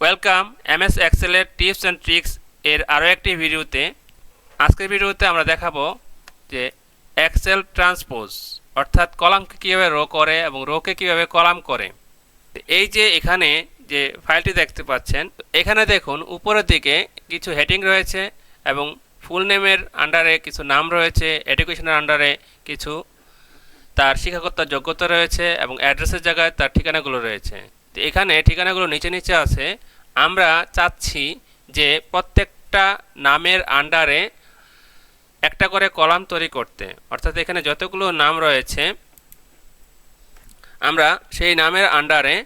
Welcome MS এক্সেলের tips and tricks এর আরও একটি ভিডিওতে। আজকের ভিডিওতে আমরা দেখাবো যে এক্সেল ট্রান্সপোজ অর্থাৎ কলামকে কীভাবে রো করে এবং রোকে কীভাবে কলাম করে। এই যে এখানে যে ফাইলটি দেখতে পাচ্ছেন, এখানে দেখুন উপরের দিকে কিছু হেডিং রয়েছে এবং ফুল নেমের আন্ডারে কিছু নাম রয়েছে এডুকেশনের আন্ডারে কিছু, তার শিক্ষাগত যোগ্যতা রয়েছে এবং অ্যাড্রেসের জায়গায় তার ঠিকানাগুলো রয়েছে। তো এখানে ঠিকানাগুলো নিচে নিচে আছে। আমরা চাচ্ছি যে প্রত্যেকটা নামের আন্ডারে একটা করে কলাম তৈরি করতে। অর্থাৎ এখানে যতগুলো নাম রয়েছে, আমরা সেই নামের আন্ডারে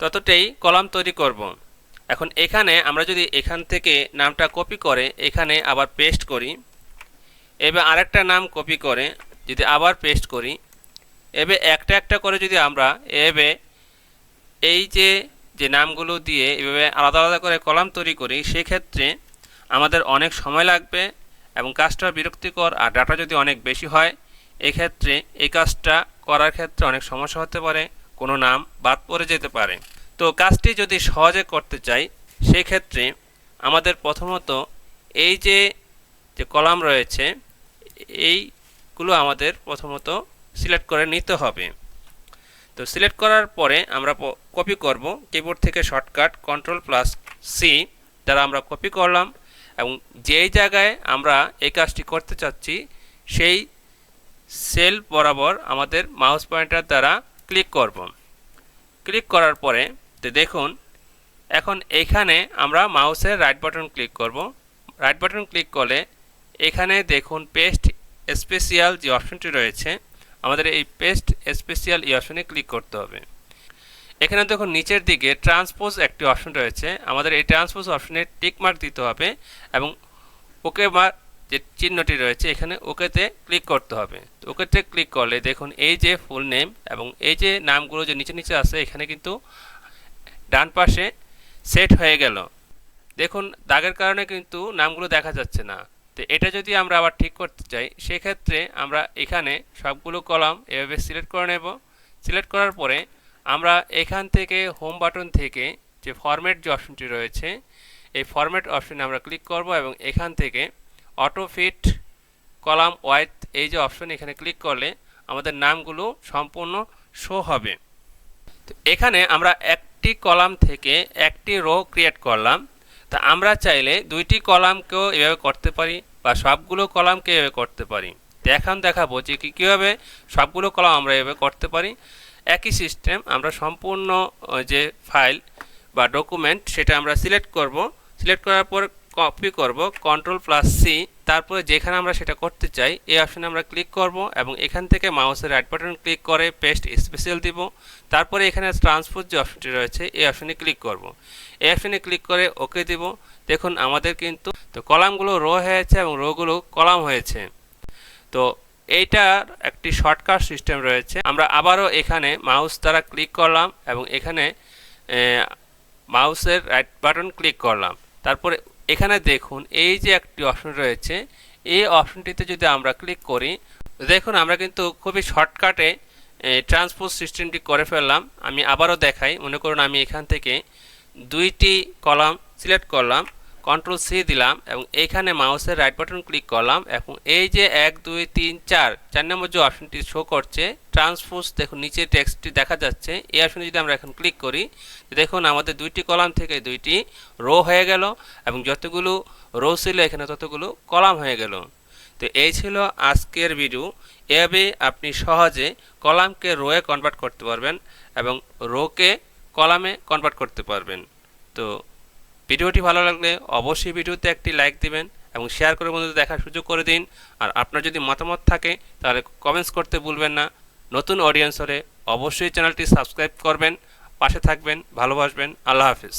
ততটাই কলাম তৈরি করব। এখন এখানে আমরা যদি এখান থেকে নামটা কপি করে এখানে আবার পেস্ট করি, এবার আরেকটা নাম কপি করে যদি আবার পেস্ট করি এবে একটা একটা করে যদি আমরা এবে এই যে যে নামগুলো দিয়ে এভাবে আলাদা আলাদা করে কলাম তৈরি করি, সেক্ষেত্রে আমাদের অনেক সময় লাগবে এবং কাজটা বিরক্তিকর আর ডাটা যদি অনেক বেশি হয়, এক্ষেত্রে এই কাজটা করার ক্ষেত্রে অনেক সমস্যা হতে পারে, কোনো নাম বাদ পড়ে যেতে পারে। তো কাজটি যদি সহজে করতে চাই, সেক্ষেত্রে আমাদের প্রথমত এই যে যে কলাম রয়েছে, এইগুলো আমাদের প্রথমত সিলেক্ট করে নিতে হবে। তো সিলেক্ট করার পরে আমরা কপি করব। কিবোর্ড থেকে শর্টকাট কন্ট্রোল প্লাস সি দ্বারা আমরা কপি করলাম এবং যেই জায়গায় আমরা এই কাজটি করতে চাচ্ছি, সেই সেল বরাবর আমাদের মাউস পয়েন্টার দ্বারা ক্লিক করব। ক্লিক করার পরে তো দেখুন, এখন এইখানে আমরা মাউসের রাইট বাটন ক্লিক করব। রাইট বাটন ক্লিক করলে এখানে দেখুন পেস্ট স্পেশিয়াল যে অপশনটি রয়েছে আমাদের এই পেস্ট স্পেশিয়াল এই অপশনে ক্লিক করতে হবে। এখানে দেখুন নিচের দিকে ট্রান্সপোজ একটি অপশন রয়েছে। আমাদের এই ট্রান্সপোজ অপশনে টিক মার্ক দিতে হবে এবং ওকে মার্ক যে চিহ্নটি রয়েছে এখানে ওকেতে ক্লিক করতে হবে। তো ওকেতে ক্লিক করলে দেখুন এই যে ফুল নেম এবং এই যে নামগুলো যে নিচে নিচে আছে, এখানে কিন্তু ডান পাশে সেট হয়ে গেল। দেখুন দাগের কারণে কিন্তু নামগুলো দেখা যাচ্ছে না। তো এটা যদি আমরা আবার ঠিক করতে চাই, সেক্ষেত্রে আমরা এখানে সবগুলো কলাম এভাবে সিলেক্ট করে নেব। সিলেক্ট করার পরে আমরা এখান থেকে হোম বাটন থেকে যে ফরম্যাট যে অপশনটি রয়েছে, এই ফরম্যাট অপশনে আমরা ক্লিক করব এবং এখান থেকে অটো ফিট কলাম ওয়াইথ এই যে অপশন এখানে ক্লিক করলে আমাদের নামগুলো সম্পূর্ণ শো হবে। তো এখানে আমরা একটি কলাম থেকে একটি রো ক্রিয়েট করলাম। তা আমরা চাইলে দুইটি কলামকেও এভাবে করতে পারি বা সবগুলো কলামকে এভাবে করতে পারি। তো এখন দেখাবো যে কী কীভাবে সবগুলো কলাম আমরা এভাবে করতে পারি। একই সিস্টেম আমরা সম্পূর্ণ যে ফাইল বা ডকুমেন্ট সেটা আমরা সিলেক্ট করব। সিলেক্ট করার পর কপি করব কন্ট্রোল প্লাস সি তারপরে যেখানে আমরা সেটা করতে চাই, এই অপশানে আমরা ক্লিক করব এবং এখান থেকে মাউসের রাইট বাটন ক্লিক করে পেস্ট স্পেশাল দিব। তারপরে এখানে ট্রান্সপোজ যে অপশনটি রয়েছে, এই অপশানে ক্লিক করব। এই অপশানে ক্লিক করে ওকে দিব। দেখুন, আমাদের কিন্তু তো কলামগুলো রো হয়েছে এবং রোগুলো কলাম হয়েছে। তো এইটার একটি শর্টকাট সিস্টেম রয়েছে। আমরা আবারও এখানে মাউস দ্বারা ক্লিক করলাম এবং এখানে মাউসের রাইট বাটন ক্লিক করলাম। তারপরে এখানে দেখুন, এই যে একটি অপশন রয়েছে, এই অপশনটিতে যদি আমরা ক্লিক করি, দেখুন আমরা কিন্তু খুবই শর্টকাটে ট্রান্সপোর্ট সিস্টেমটি করে ফেললাম। আমি আবারও দেখাই, মনে করুন আমি এখান থেকে দুইটি কলাম সিলেক্ট করলাম। কন্ট্রোল সি দিলাম এবং এইখানে মাউসের রাইট বাটন ক্লিক করলাম এবং এই যে এক, দুই, তিন, চার চার নম্বর যে অপশনটি শো করছে ট্রান্সপোজ দেখুন, নিচে টেক্সটটি দেখা যাচ্ছে। এই অপশনে যদি আমরা এখন ক্লিক করি, দেখুন আমাদের দুইটি কলাম থেকে দুইটি রো হয়ে গেল এবং যতগুলো রো ছিল এখানে ততগুলো কলাম হয়ে গেল। তো এই ছিল আজকের ভিডিও এভাবে আপনি সহজে কলামকে রোয়ে কনভার্ট করতে পারবেন এবং রোকে কলামে কনভার্ট করতে পারবেন। তো ভিডিওটি ভালো লাগলে অবশ্যই ভিডিওতে একটি লাইক দিবেন এবং শেয়ার করে বন্ধুদের দেখার সুযোগ করে দিন। আর আপনার যদি মতামত থাকে, তাহলে কমেন্টস করতে ভুলবেন না। নতুন অডিয়েন্স হলে অবশ্যই চ্যানেলটি সাবস্ক্রাইব করবেন, পাশে থাকবেন, ভালোবাসবেন। আল্লাহ হাফিজ।